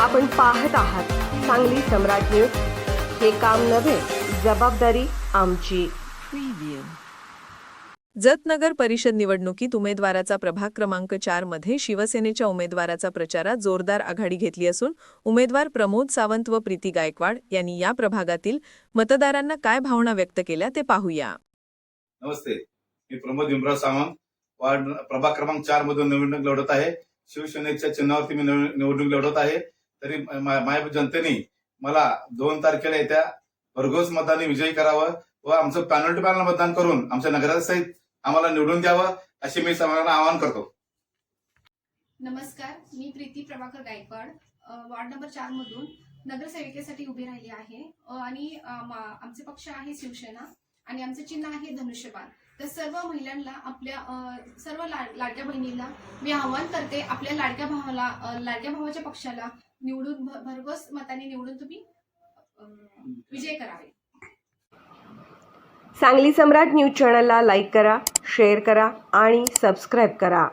आपण पाहत आहात सांगली सम्राट न्यूज. हे काम नव्हे जबाबदारी आमची. जत नगर परिषद निवडणुकीत उमेदवाराचा प्रभाग क्रमांक चारमध्ये शिवसेनेच्या उमेदवाराचा प्रचारात जोरदार आघाडी घेतली असून उमेदवार प्रमोद सावंत व प्रीती गायकवाड यांनी या प्रभागातील मतदारांना काय भावना व्यक्त केल्या ते पाहूया. नमस्ते मी प्रमोद भीमराव सावंत. वार्ड प्रभाग क्रमांक चार मधून निवडणूक लढवत आहे. शिवसेनेच्या चिन्हावरती मी निव- निवडणूक लढवत आहे. तरी माय माझ्या जनतेने मला दोन तारखेला येत्या भरघोस मतदान विजयी करावं व आमचं पॅनल टू पॅनल मतदान करून आमच्या नगरासहित आम्हाला निवडून द्यावं असे मी सर्वांना आवाहन करतो. नमस्कार मी प्रीती प्रभाकर गायकवाड. वार्ड नंबर चार मधून नगरसेविकेसाठी उभी राहिली आहे. आणि आमचे पक्ष आहे शिवसेना आणि आमचे चिन्ह आहे धनुष्यबाण. तर सर्व महिलांना आपल्या सर्व लाडक्या बहिणीला मी आवाहन करते आपल्या लाडक्या भावाला लाडक्या भावाच्या पक्षाला निवडून भरघोस मताने निवडून तुम्ही विजय करावे. सांगली सम्राट न्यूज चॅनलला लाईक करा शेअर करा आणि सबस्क्राईब करा.